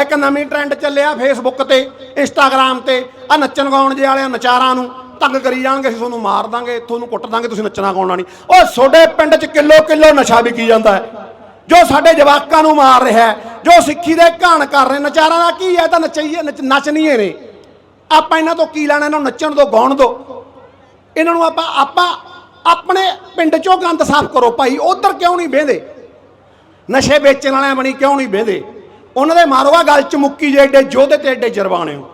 ਇੱਕ ਨਵੀਂ ਟ੍ਰੈਂਡ ਚੱਲਿਆ ਫੇਸਬੁੱਕ ਤੇ ਇੰਸਟਾਗ੍ਰam ਤੇ ਆ ਨੱਚਣ ਗਾਉਣ ਜੇ ਵਾਲਿਆਂ, ਨਚਾਰਾਂ ਨੂੰ। ਤੰਗ ਕਰੀ ਜਾਣਗੇ, ਅਸੀਂ ਤੁਹਾਨੂੰ ਮਾਰ ਦਾਂਗੇ, ਤੁਹਾਨੂੰ ਕੁੱਟ ਦਾਂਗੇ, ਤੁਸੀਂ ਨੱਚਣਾ ਗਾਉਣਾ ਨਹੀਂ। ਉਹ ਤੁਹਾਡੇ ਪਿੰਡ 'ਚ ਕਿਲੋ ਕਿਲੋ ਨਸ਼ਾ ਵਿਕੀ ਜਾਂਦਾ ਹੈ। ਜੋ ਸਾਡੇ ਜਵਾਕਾਂ ਨੂੰ ਮਾਰ ਰਿਹਾ ਜੋ ਸਿੱਖੀ ਦੇ ਘਾਣ ਕਰ ਰਹੇ, ਨਚਾਰਾਂ ਦਾ ਕੀ ਹੈ? ਤਾਂ ਨਚਈਏ ਨੱਚਣੀਏ ਨੇ। ਆਪਾਂ ਇਹਨਾਂ ਤੋਂ ਕੀ ਲੈਣਾ? ਇਹਨਾਂ ਨੂੰ ਨੱਚਣ ਦੋ, ਗਾਉਣ ਤੋਂ ਇਹਨਾਂ ਨੂੰ ਆਪਾਂ ਆਪਾਂ ਆਪਣੇ ਪਿੰਡ ਚੋਂ ਗੰਦ ਸਾਫ਼ ਕਰੋ ਭਾਈ, ਉਧਰ ਕਿਉਂ ਨਹੀਂ ਬਹਿੰਦੇ ਨਸ਼ੇ ਵੇਚਣ ਵਾਲਿਆਂ ਬਣੀ ਕਿਉਂ ਨਹੀਂ ਬਹਿੰਦੇ ਉਹਨਾਂ ਦੇ ਮਾਰੋ ਆ ਗੱਲ ਚ ਮੁੱਕੀ ਜੇ ਏਡੇ ਜੋਧੇ ਤੇ ਏਡੇ ਜਰਵਾਣੇ ਹੋ।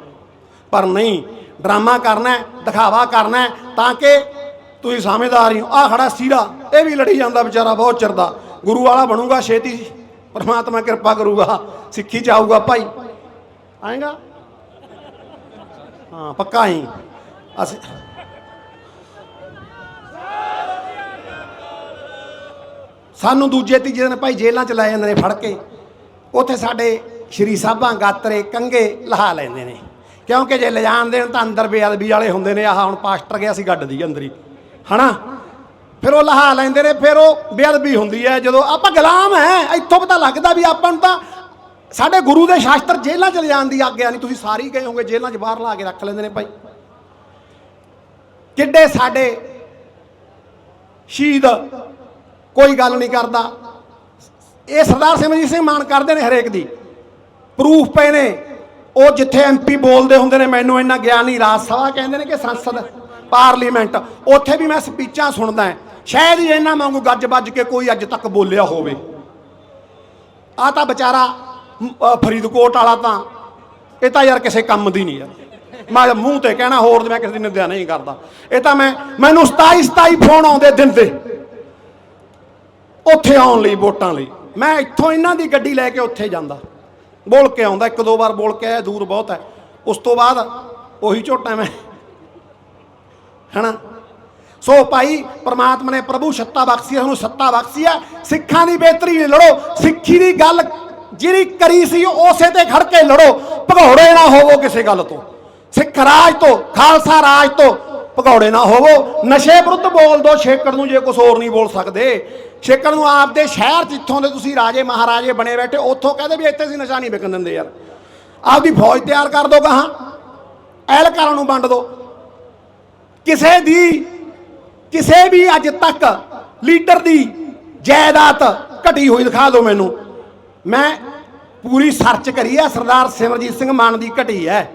ਪਰ ਨਹੀਂ ਡਰਾਮਾ ਕਰਨਾ ਦਿਖਾਵਾ ਕਰਨਾ ਤਾਂ ਕਿ ਤੁਸੀਂ ਸਮਝਦਾਰ ਹੀ ਹੋ। ਆ ਖੜਾ ਸੀਰਾ, ਇਹ ਵੀ ਲੜੀ ਜਾਂਦਾ ਵਿਚਾਰਾ ਬਹੁਤ ਚਿਰ ਦਾ। ਗੁਰੂ ਵਾਲਾ ਬਣੂਗਾ ਛੇਤੀ, ਪਰਮਾਤਮਾ ਕਿਰਪਾ ਕਰੂਗਾ, ਸਿੱਖੀ ਜਾਊਗਾ ਭਾਈ। ਆਏਗਾ? ਹਾਂ, ਪੱਕਾ ਹੀ। ਅਸੀਂ ਸਾਨੂੰ ਦੂਜੇ ਤੀਜੇ ਦਿਨ ਭਾਈ ਜੇਲ੍ਹਾਂ ਚ ਲੈ ਜਾਂਦੇ ਨੇ ਫੜ ਕੇ। ਉੱਥੇ ਸਾਡੇ ਸ਼੍ਰੀ ਸਾਹਿਬਾਂ ਗਾਤਰੇ ਕੰਗੇ ਲਹਾ ਲੈਂਦੇ ਨੇ। ਕਿਉਂਕਿ ਜੇ ਲਿਜਾਣ ਦੇਣ ਤਾਂ ਅੰਦਰ ਬੇਅਦਬੀ ਵਾਲੇ ਹੁੰਦੇ ਨੇ, ਆਹ ਹੁਣ ਪਾਸਟਰ ਗਿਆ ਸੀ ਗੱਡ ਦੀ ਅੰਦਰ ਹੀ। ਹਨਾ? ਫਿਰ ਉਹ ਲਹਾ ਲੈਂਦੇ ਨੇ, ਫਿਰ ਉਹ ਬੇਅਦਬੀ ਹੁੰਦੀ ਹੈ। ਜਦੋਂ ਆਪਾਂ ਗੁਲਾਮ ਹੈ, ਇੱਥੋਂ ਪਤਾ ਲੱਗਦਾ ਵੀ ਆਪਾਂ ਨੂੰ ਤਾਂ ਸਾਡੇ ਗੁਰੂ ਦੇ ਸ਼ਾਸਤਰ ਜੇਲ੍ਹਾਂ ਚ ਲਿਜਾਣ ਦੀ ਆਗਿਆ ਨਹੀਂ। ਤੁਸੀਂ ਸਾਰੇ ਗਏ ਹੋਗੇ ਜੇਲ੍ਹਾਂ 'ਚ ਬਾਹਰ ਲਾ ਕੇ ਰੱਖ ਲੈਂਦੇ ਨੇ ਭਾਈ। ਕਿੱਡੇ ਸਾਡੇ ਸ਼ਹੀਦ ਕੋਈ ਗੱਲ ਨਹੀਂ ਕਰਦਾ। ਇਹ ਸਰਦਾਰ ਸਿਮਰਜੀਤ ਸਿੰਘ ਮਾਨ ਕਰਦੇ ਨੇ ਹਰੇਕ ਦੀ। ਪ੍ਰੂਫ ਪਏ ਨੇ। ਉਹ ਜਿੱਥੇ ਐਮਪੀ ਬੋਲਦੇ ਹੁੰਦੇ ਨੇ, ਮੈਨੂੰ ਇੰਨਾ ਗਿਆਨ ਨਹੀਂ, ਰਾਜ ਸਭਾ ਕਹਿੰਦੇ ਨੇ ਕਿ ਸੰਸਦ, ਪਾਰਲੀਮੈਂਟ, ਉੱਥੇ ਵੀ ਮੈਂ ਸਪੀਚਾਂ ਸੁਣਦਾ ਹਾਂ। ਸ਼ਾਇਦ ਹੀ ਇਹਨਾਂ ਵਾਂਗੂ ਗੱਜ ਵੱਜ ਕੇ ਕੋਈ ਅੱਜ ਤੱਕ ਬੋਲਿਆ ਹੋਵੇ। ਆ ਤਾਂ ਵਿਚਾਰਾ ਫਰੀਦਕੋਟ ਵਾਲਾ ਤਾਂ, ਇਹ ਤਾਂ ਯਾਰ ਕਿਸੇ ਕੰਮ ਦੀ ਨਹੀਂ ਯਾਰ। ਮੈਂ ਮੂੰਹ ਤੇ ਕਹਿਣਾ ਹੋਰ ਮੈਂ ਕਿਸੇ ਦੀ ਨਿੰਦਿਆ ਨਹੀਂ ਕਰਦਾ। ਇਹ ਤਾਂ ਮੈਂ, ਮੈਨੂੰ 27 27 ਫੋਨ ਆਉਂਦੇ ਦਿਨ ਦੇ। ਉੱਥੇ ਆਉਣ ਲਈ, ਵੋਟਾਂ ਲਈ। ਮੈਂ ਇੱਥੋਂ ਇਹਨਾਂ ਦੀ ਗੱਡੀ ਲੈ ਕੇ ਉੱਥੇ ਜਾਂਦਾ। ਬੋਲ ਕੇ ਆਉਂਦਾ, ਇੱਕ ਦੋ ਵਾਰ ਬੋਲ ਕੇ ਆਇਆ, ਦੂਰ ਬਹੁਤ ਹੈ। ਉਸ ਤੋਂ ਬਾਅਦ ਉਹੀ ਝੋਟਾ ਮੈਂ, ਹਨਾ? ਸੋ ਭਾਈ, ਪ੍ਰਮਾਤਮਾ ਨੇ ਪ੍ਰਭੂ ਸੱਤਾ ਬਖਸ਼ੀ ਹੈ ਸੱਤਾ ਬਖਸ਼ੀ ਹੈ। ਸਿੱਖਾਂ ਦੀ ਬਿਹਤਰੀ ਲਈ ਲੜੋ, ਸਿੱਖੀ ਦੀ ਗੱਲ ਜਿਹੜੀ ਕਰੀ ਸੀ, ਉਸੇ ਤੇ ਖੜ ਕੇ ਲੜੋ। ਭਗੌੜੇ ਨਾ ਹੋਵੋ ਕਿਸੇ ਗੱਲ ਤੋਂ। ਸਿੱਖ ਰਾਜ ਤੋਂ, ਖਾਲਸਾ ਰਾਜ ਤੋਂ ਭਗੌੜੇ ਨਾ ਹੋਵੋ। ਨਸ਼ੇ ਵਿਰੁੱਧ ਬੋਲ ਦੋ, ਛੇਕੜ ਨੂੰ ਜੇ ਕੁਝ ਹੋਰ ਨਹੀਂ ਬੋਲ ਸਕਦੇ। ਛੇਕੜ ਨੂੰ ਆਪਦੇ ਸ਼ਹਿਰ ਜਿੱਥੋਂ ਦੇ ਤੁਸੀਂ ਰਾਜੇ ਮਹਾਰਾਜੇ ਬਣੇ ਬੈਠੇ, ਉੱਥੋਂ ਕਹਦੇ ਵੀ ਇੱਥੇ ਸੀ ਨਸ਼ਾ ਨਹੀਂ ਵਿਕਣ ਦਿੰਦੇ ਯਾਰ। ਆਪਦੀ ਫੌਜ ਤਿਆਰ ਕਰ ਦੋ ਗਾਹਾਂ ਐਲਕਾਰਾਂ ਨੂੰ ਵੰਡ ਦੋ। ਕਿਸੇ ਦੀ, ਕਿਸੇ ਵੀ ਅੱਜ ਤੱਕ ਲੀਡਰ ਦੀ ਜਾਇਦਾਦ ਘਟੀ ਹੋਈ ਦਿਖਾ ਦਿਓ ਮੈਨੂੰ। ਮੈਂ ਪੂਰੀ ਸਰਚ ਕਰੀ ਹੈ, ਸਰਦਾਰ ਸਿਮਰਜੀਤ ਸਿੰਘ ਮਾਨ ਦੀ ਘਟੀ ਹੈ।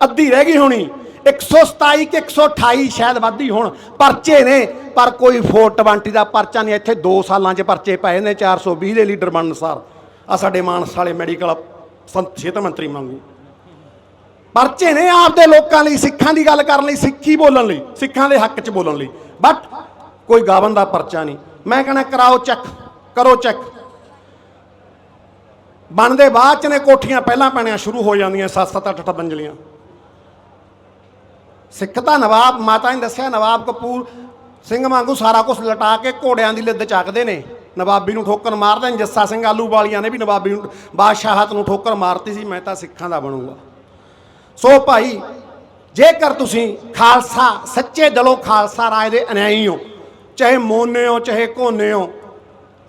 ਅੱਧੀ ਰਹਿ ਗਈ ਹੋਣੀ। 127 ਕਿ 128 ਸ਼ਾਇਦ ਵੱਧੀ ਹੋਣ। ਪਰਚੇ ਨੇ, ਪਰ ਕੋਈ 420 ਦਾ ਪਰਚਾ ਨਹੀਂ। ਇੱਥੇ 2 ਸਾਲਾਂ 'ਚ ਪਰਚੇ ਪਏ ਨੇ 420 ਦੇ ਲੀਡਰ ਬਣਨ ਅਨੁਸਾਰ। ਆ ਸਾਡੇ ਮਾਨਸ ਵਾਲੇ ਮੈਡੀਕਲ ਸੰਤ, ਸਿਹਤ ਮੰਤਰੀ ਮੰਗੂ ਪਰਚੇ ਨੇ ਆਪਦੇ ਲੋਕਾਂ ਲਈ, ਸਿੱਖਾਂ ਦੀ ਗੱਲ ਕਰਨ ਲਈ, ਸਿੱਖੀ ਬੋਲਣ ਲਈ, ਸਿੱਖਾਂ ਦੇ ਹੱਕ 'ਚ ਬੋਲਣ ਲਈ। ਬਟ ਕੋਈ ਗਾਵਨ ਦਾ ਪਰਚਾ ਨਹੀਂ। ਮੈਂ ਕਹਿੰਦਾ, ਕਰਾਓ ਚੈੱਕ, ਕਰੋ ਚੈੱਕ। ਬਣਦੇ ਬਾਅਦ ਚ ਨੇ ਕੋਠੀਆਂ ਪਹਿਲਾਂ ਪੈਣੀਆਂ, ਸ਼ੁਰੂ ਹੋ ਜਾਂਦੀਆਂ 7-7 8-8 ਮੰਜ਼ਲੀਆਂ ਸਿੱਖ ਤਾਂ ਨਵਾਬ, ਮਾਤਾ ਨੇ ਦੱਸਿਆ ਨਵਾਬ ਕਪੂਰ ਸਿੰਘ ਵਾਂਗੂ ਸਾਰਾ ਕੁਝ ਲਟਾ ਕੇ ਘੋੜਿਆਂ ਦੀ ਲਿੱਦ ਚੱਕਦੇ ਨੇ। ਨਵਾਬੀ ਨੂੰ ਠੋਕਰ ਮਾਰਦੇ ਨੇ, ਜੱਸਾ ਸਿੰਘ ਆਲੂ ਵਾਲੀਆਂ ਨੇ ਵੀ ਨਵਾਬੀ ਨੂੰ, ਬਾਦਸ਼ਾਹਤ ਨੂੰ ਠੋਕਰ ਮਾਰਤੀ ਸੀ, ਮੈਂ ਤਾਂ ਸਿੱਖਾਂ ਦਾ ਬਣੂੰਗਾ। ਸੋ ਭਾਈ, ਜੇਕਰ ਤੁਸੀਂ ਖਾਲਸਾ, ਸੱਚੇ ਦਿਲੋਂ ਖਾਲਸਾ ਰਾਜ ਦੇ ਅਨਿਆਈ ਹੋ, ਚਾਹੇ ਮੋਨੇ ਹੋ, ਚਾਹੇ ਕੋਨੇ ਹੋ,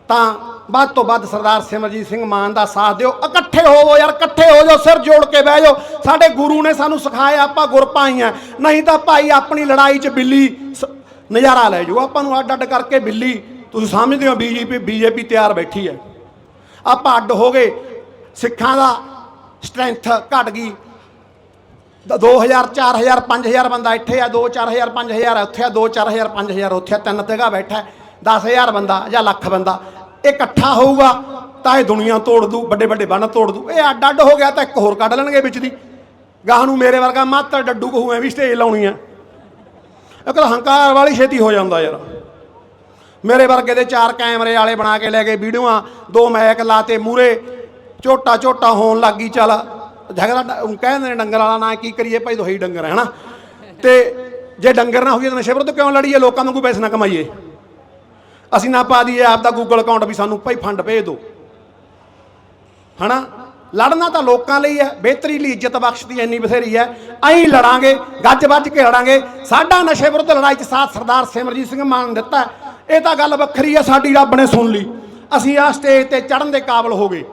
ਤਾਂ ਵੱਧ ਤੋਂ ਵੱਧ ਸਰਦਾਰ ਸਿਮਰਜੀਤ ਸਿੰਘ ਮਾਨ ਦਾ ਸਾਥ ਦਿਓ। ਇਕੱਠੇ ਹੋਵੋ ਯਾਰ, ਇਕੱਠੇ ਹੋ ਜਾਓ, ਸਿਰ ਜੋੜ ਕੇ ਬਹਿ ਜਾਓ। ਸਾਡੇ ਗੁਰੂ ਨੇ ਸਾਨੂੰ ਸਿਖਾਇਆ, ਆਪਾਂ ਗੁਰਪਾਈ ਪਾਈਆਂ ਨਹੀਂ ਤਾਂ ਭਾਈ ਆਪਣੀ ਲੜਾਈ 'ਚ ਬਿੱਲੀ ਸ- ਨਜ਼ਾਰਾ ਲੈ ਜਾਓ। ਆਪਾਂ ਨੂੰ ਅੱਡ ਅੱਡ ਕਰਕੇ ਬਿੱਲੀ, ਤੁਸੀਂ ਸਮਝਦੇ ਹੋ ਬੀਜੇਪੀ ਬੀਜੇਪੀ ਤਿਆਰ ਬੈਠੀ ਹੈ। ਆਪਾਂ ਅੱਡ ਹੋ ਗਏ। ਸਿੱਖਾਂ ਦਾ ਸਟਰੈਂਥ ਘਟ ਗਈ। 2000 4000 5000 ਬੰਦਾ ਇੱਥੇ ਆ 2 4000 5000 ਉੱਥੇ ਆ 2 4000 5000 ਉੱਥੇ ਆ, ਤਿੰਨ ਜਗ੍ਹਾ ਬੈਠਾ 10000 ਬੰਦਾ ਜਾਂ ਲੱਖ ਬੰਦਾ। ਇਕੱਠਾ ਹੋਊਗਾ ਤਾਂ ਇਹ ਦੁਨੀਆ ਤੋੜ ਦੂ, ਵੱਡੇ ਵੱਡੇ ਬੰਨ ਤੋੜ ਦੂ। ਇਹ ਅੱਡ ਅੱਡ ਹੋ ਗਿਆ ਤਾਂ ਇੱਕ ਹੋਰ ਕੱਢ ਲੈਣਗੇ ਵਿੱਚ ਦੀ। ਗਾਹ ਨੂੰ ਮੇਰੇ ਵਰਗਾ ਮਾਤਰ ਡੱਡੂ ਕਹੂ ਐ ਵੀ ਸਟੇਜ ਲਾਉਣੀ ਆ ਇਹ ਕਹਿੰਦਾ ਹੰਕਾਰ ਵਾਲੀ ਛੇਤੀ ਹੋ ਜਾਂਦਾ ਯਾਰ। ਮੇਰੇ ਵਰਗੇ ਦੇ ਚਾਰ ਕੈਮਰੇ ਵਾਲੇ ਬਣਾ ਕੇ ਲੈ ਗਏ ਵੀਡੀਓਆਂ, ਦੋ ਮੈਕ ਲਾਤੇ ਮੂਰੇ, ਝੋਟਾ ਝੋਟਾ ਹੋਣ ਲੱਗੀ ਚੱਲ। ਝਗੜਾ ਡ- ਊਂ ਕਹਿੰਦੇ ਨੇ ਡੰਗਰ ਵਾਲਾ ਨਾ ਕੀ ਕਰੀਏ, ਭਾਈ ਦੋਹੀ ਡੰਗਰ ਹੈ ਹਨਾ? ਤੇ ਜੇ ਡੰਗਰ ਨਾ ਹੋਈਏ ਤਾਂ ਨਸ਼ੇ ਵਿਰੁੱਧ ਕਿਉਂ ਲੜੀਏ? ਲੋਕਾਂ ਨੂੰ ਕੋਈ ਪੈਸੇ ਨਾ ਕਮਾਈਏ। ਅਸੀਂ ਨਾ ਪਾ ਦਈਏ ਆਪਦਾ ਗੂਗਲ ਅਕਾਊਂਟ ਵੀ ਸਾਨੂੰ ਭਾਈ ਫੰਡ ਭੇਜ ਦਿਓ। ਹਨਾ? ਲੜਨਾ ਤਾਂ ਲੋਕਾਂ ਲਈ ਹੈ, ਬਿਹਤਰੀ ਲਈ ਇੱਜ਼ਤ ਬਖਸ਼ਦੀ ਇੰਨੀ ਬਥੇਰੀ ਹੈ। ਅਸੀਂ ਲੜਾਂਗੇ, ਗੱਜ ਵੱਜ ਕੇ ਲੜਾਂਗੇ। ਸਾਡਾ ਨਸ਼ੇ ਵਿਰੁੱਧ ਲੜਾਈ 'ਚ ਸਾਥ ਸਰਦਾਰ ਸਿਮਰਜੀਤ ਸਿੰਘ ਮਾਨ ਦਿੱਤਾ ਇਹ ਤਾਂ ਗੱਲ ਵੱਖਰੀ ਹੈ, ਸਾਡੀ ਰੱਬ ਨੇ ਸੁਣ ਲਈ। ਅਸੀਂ ਆ ਸਟੇਜ ਤੇ ਚੜਨ ਦੇ ਕਾਬਲ ਹੋ ਗਏ।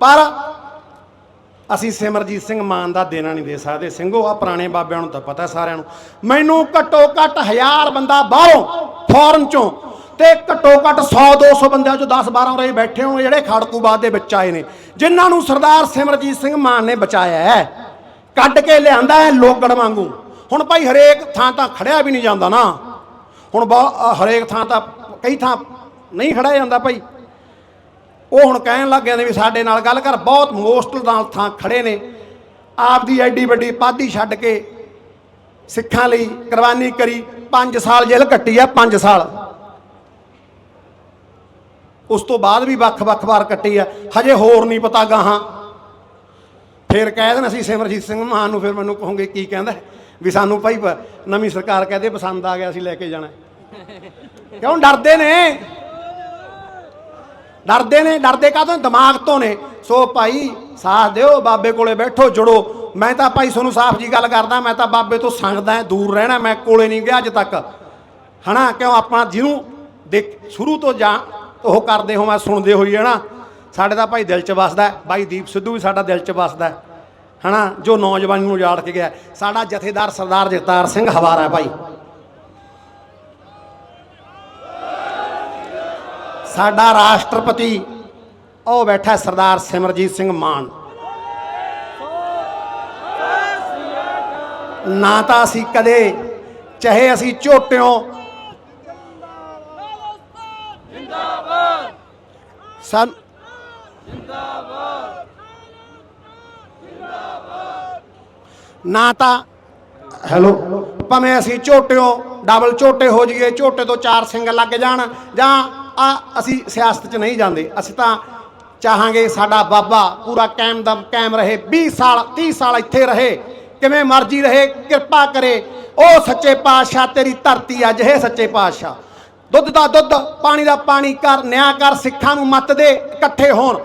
ਪਰ ਅਸੀਂ ਸਿਮਰਜੀਤ ਸਿੰਘ ਮਾਨ ਦਾ ਦੇਣਾ ਨਹੀਂ ਦੇ ਸਕਦੇ। ਸਿੰਘੋ ਆ ਪੁਰਾਣੇ ਬਾਬਿਆਂ ਨੂੰ ਤਾਂ ਪਤਾ ਸਾਰਿਆਂ ਨੂੰ। ਮੈਨੂੰ ਘੱਟੋ ਘੱਟ ਹਜ਼ਾਰ ਬੰਦਾ ਬਾਹਰੋਂ ਫੋਰਨ ਚੋਂ ਤੇ ਘੱਟੋ ਘੱਟ 100 200 ਬੰਦਿਆਂ ਚੋਂ 10 12 ਰਹੇ ਬੈਠੇ ਹੋਏ ਜਿਹੜੇ ਖੜਕੂਬਾਦ ਦੇ ਵਿੱਚ ਆਏ ਨੇ। ਜਿਨ੍ਹਾਂ ਨੂੰ ਸਰਦਾਰ ਸਿਮਰਜੀਤ ਸਿੰਘ ਮਾਨ ਨੇ ਬਚਾਇਆ ਹੈ। ਕੱਢ ਕੇ ਲਿਆਂਦਾ ਹੈ ਲੋਕੜ ਵਾਂਗੂ। ਹੁਣ ਭਾਈ ਹਰੇਕ ਥਾਂ ਤਾਂ ਖੜਿਆ ਵੀ ਨਹੀਂ ਜਾਂਦਾ ਨਾ। ਹੁਣ ਬਹੁ- ਹਰੇਕ ਥਾਂ ਤਾਂ ਕਈ ਥਾਂ ਨਹੀਂ ਖੜਿਆ ਜਾਂਦਾ ਭਾਈ। ਉਹ ਹੁਣ ਕਹਿਣ ਲੱਗ ਗਏ ਨੇ ਵੀ ਸਾਡੇ ਨਾਲ ਗੱਲ ਕਰ, ਬਹੁਤ ਮੋਸਟਲ ਨਾਲ ਥਾਂ ਖੜੇ ਨੇ। ਆਪ ਦੀ ਐਡੀ ਵੱਡੀ ਪਾਦੀ ਛੱਡ ਕੇ ਸਿੱਖਾਂ ਲਈ ਕੁਰਬਾਨੀ ਕਰੀ। 5 ਸਾਲ ਜੇਲ੍ਹ ਕੱਟੀ ਆ 5 ਸਾਲ। ਉਸ ਤੋਂ ਬਾਅਦ ਵੀ ਵੱਖ-ਵੱਖ ਵਾਰ ਕੱਟੀ ਆ। ਹਜੇ ਹੋਰ ਨਹੀਂ ਪਤਾ ਗਾਹਾਂ। ਫਿਰ ਕਹਿ ਦੇਣ ਅਸੀਂ ਸਿਮਰਜੀਤ ਸਿੰਘ ਮਾਨ ਨੂੰ, ਫਿਰ ਮੈਨੂੰ ਕਹੋਗੇ ਕੀ ਕਹਿੰਦਾ ਵੀ ਸਾਨੂੰ ਭਾਈ ਨਵੀਂ ਸਰਕਾਰ ਕਹਦੇ ਪਸੰਦ ਆ ਗਿਆ, ਅਸੀਂ ਲੈ ਕੇ ਜਾਣਾ ਕਿਉਂ? ਡਰਦੇ ਨੇ। ਡਰਦੇ ਨੇ। ਡਰਦੇ ਕਾਹਤੋਂ? ਦਿਮਾਗ ਤੋਂ ਨੇ। ਸੋ ਭਾਈ, ਸਾਥ ਦਿਓ, ਬਾਬੇ ਕੋਲੇ ਬੈਠੋ, ਜੁੜੋ। ਮੈਂ ਤਾਂ ਭਾਈ ਤੁਹਾਨੂੰ ਸਾਫ਼ ਜੀ ਗੱਲ ਕਰਦਾ, ਮੈਂ ਤਾਂ ਬਾਬੇ ਤੋਂ ਸੰਗਦਾ ਦੂਰ ਰਹਿਣਾ, ਮੈਂ ਕੋਲੇ ਨਹੀਂ ਗਿਆ ਅੱਜ ਤੱਕ। ਹਨਾ? ਕਿਉਂ? ਆਪਾਂ ਜਿਹਨੂੰ ਦੇਖ ਸ਼ੁਰੂ ਤੋਂ ਜਾਂ ਉਹ ਕਰਦੇ ਹੋ ਮੈਂ ਸੁਣਦੇ ਹੋਈ ਹੈ ਨਾ, ਸਾਡੇ ਤਾਂ ਭਾਈ ਦਿਲ 'ਚ ਵੱਸਦਾ ਬਾਈ ਦੀਪ ਸਿੱਧੂ ਵੀ ਸਾਡਾ ਦਿਲ 'ਚ ਵੱਸਦਾ ਹੈ। ਹਨਾ, ਜੋ ਨੌਜਵਾਨੀ ਨੂੰ ਉਜਾੜ ਕੇ ਗਿਆ। ਸਾਡਾ ਜਥੇਦਾਰ ਸਰਦਾਰ ਜਗਤਾਰ ਸਿੰਘ ਹਵਾਰਾ ਹੈ ਭਾਈ। ਸਾਡਾ ਰਾਸ਼ਟਰਪਤੀ, ਉਹ ਬੈਠਾ ਸਰਦਾਰ ਸਿਮਰਜੀਤ ਸਿੰਘ ਮਾਨ। ਨਾ ਤਾਂ ਅਸੀਂ ਕਦੇ, ਚਾਹੇ ਅਸੀਂ ਝੋਟਿਓਂ ਸਨ। ਨਾ ਤਾਂ ਹੈਲੋ। ਭਾਵੇਂ ਅਸੀਂ ਝੋਟਿਓ ਡਬਲ ਝੋਟੇ ਹੋ ਜਾਈਏ ਝੋਟੇ ਤੋਂ ਚਾਰ ਸਿੰਘ ਲੱਗ ਜਾਣ ਜਾਂ ਆ ਅਸੀਂ ਸਿਆਸਤ 'ਚ ਨਹੀਂ ਜਾਂਦੇ ਅਸੀਂ ਤਾਂ ਚਾਹਾਂਗੇ ਸਾਡਾ ਬਾਬਾ ਪੂਰਾ ਕਾਇਮ ਦਮ ਕਾਇਮ ਰਹੇ 20 ਸਾਲ 30 ਸਾਲ ਇੱਥੇ ਰਹੇ ਕਿਵੇਂ ਮਰਜ਼ੀ ਰਹੇ ਕਿਰਪਾ ਕਰੇ ਉਹ ਸੱਚੇ ਪਾਤਸ਼ਾਹ ਤੇਰੀ ਧਰਤੀ ਅੱਜ ਹੈ ਸੱਚੇ ਪਾਤਸ਼ਾਹ। ਦੁੱਧ ਦਾ ਦੁੱਧ, ਪਾਣੀ ਦਾ ਪਾਣੀ ਕਰ, ਨਿਆਂ ਕਰ, ਸਿੱਖਾਂ ਨੂੰ ਮੱਤ ਦੇ, ਇਕੱਠੇ ਹੋਣ।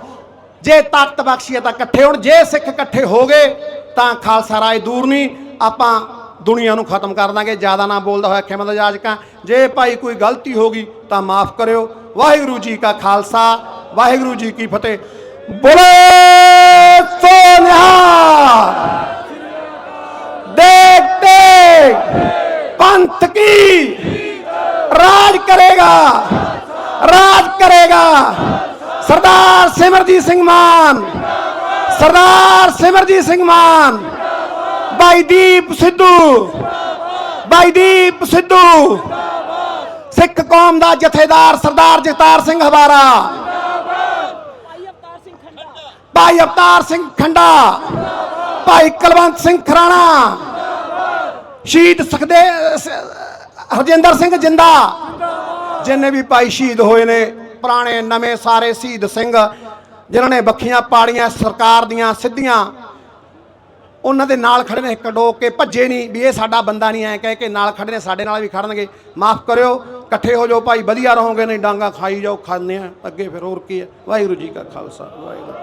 ਜੇ ਤਾਕਤ ਬਖਸ਼ੀਏ ਤਾਂ ਇਕੱਠੇ ਹੋਣ, ਜੇ ਸਿੱਖ ਇਕੱਠੇ ਹੋ ਗਏ ਤਾਂ ਖਾਲਸਾ ਰਾਜ ਦੂਰ ਨਹੀਂ। ਆਪਾਂ ਦੁਨੀਆ ਨੂੰ ਖਤਮ ਕਰ ਦਾਂਗੇ, ਜ਼ਿਆਦਾ ਨਾ ਬੋਲਦਾ ਹੋਇਆ ਖਿਮਤ ਜਾਜਕਾਂ ਜੇ ਭਾਈ ਕੋਈ ਗਲਤੀ ਹੋ ਗਈ ਤਾਂ ਮਾਫ ਕਰਿਓ। ਵਾਹਿਗੁਰੂ ਜੀ ਕਾ ਖਾਲਸਾ, ਵਾਹਿਗੁਰੂ ਜੀ ਕੀ ਫਤਿਹ। ਬੋਲੇ ਸੋਨਿਹਾ ਦੇਖ ਦੇਖ ਪੰਥ ਕੀ! ਰਾਜ ਕਰੇਗਾ। ਰਾਜ ਕਰੇਗਾ। ਸਰਦਾਰ ਸਿਮਰਜੀਤ ਸਿੰਘ ਮਾਨ। ਸਰਦਾਰ ਸਿਮਰਜੀਤ ਸਿੰਘ ਮਾਨ। ਭਾਈ ਦੀਪ ਸਿੱਧੂ। ਭਾਈ ਦੀਪ ਸਿੱਧੂ। ਸਿੱਖ ਕੌਮ ਦਾ ਜਥੇਦਾਰ ਸਰਦਾਰ ਜਗਤਾਰ ਸਿੰਘ ਹਵਾਰਾ। ਭਾਈ ਅਵਤਾਰ ਸਿੰਘ ਖੰਡਾ। ਭਾਈ ਕੁਲਵੰਤ ਸਿੰਘ ਖਰਾਣਾ। ਸ਼ਹੀਦ ਸਖਦੇ ਹਰਜਿੰਦਰ ਸਿੰਘ ਜਿੰਦਾ। ਜਿੰਨੇ ਵੀ ਭਾਈ ਸ਼ਹੀਦ ਹੋਏ ਨੇ, ਪੁਰਾਣੇ, ਨਵੇਂ ਸਾਰੇ ਸ਼ਹੀਦ ਸਿੰਘ, ਜਿਨ੍ਹਾਂ ਨੇ ਬੱਖੀਆਂ ਪਾੜੀਆਂ, ਸਰਕਾਰ ਦੀਆਂ ਸਿੱਧੀਆਂ, ਉਹਨਾਂ ਦੇ ਨਾਲ ਖੜੇ ਨੇ ਕਡੋ ਕੇ ਭੱਜੇ ਨਹੀਂ, ਵੀ ਇਹ ਸਾਡਾ ਬੰਦਾ ਨਹੀਂ, ਐ ਕਹਿ ਕੇ ਨਾਲ ਖੜੇ ਨੇ, ਸਾਡੇ ਨਾਲ ਵੀ ਖੜਨਗੇ ਮਾਫ ਕਰਿਓ, ਇਕੱਠੇ ਹੋ ਜਾਓ ਭਾਈ, ਵਧੀਆ ਰਹੋਗੇ, ਨਹੀਂ ਡਾਂਗਾ ਖਾਈ ਜਾਓ, ਖਾਂਦੇ ਆ, ਅੱਗੇ ਫਿਰ ਹੋਰ ਕੀ ਹੈ। ਵਾਹਿਗੁਰੂ ਜੀ ਕਾ ਖਾਲਸਾ, ਵਾਹਿਗੁਰੂ।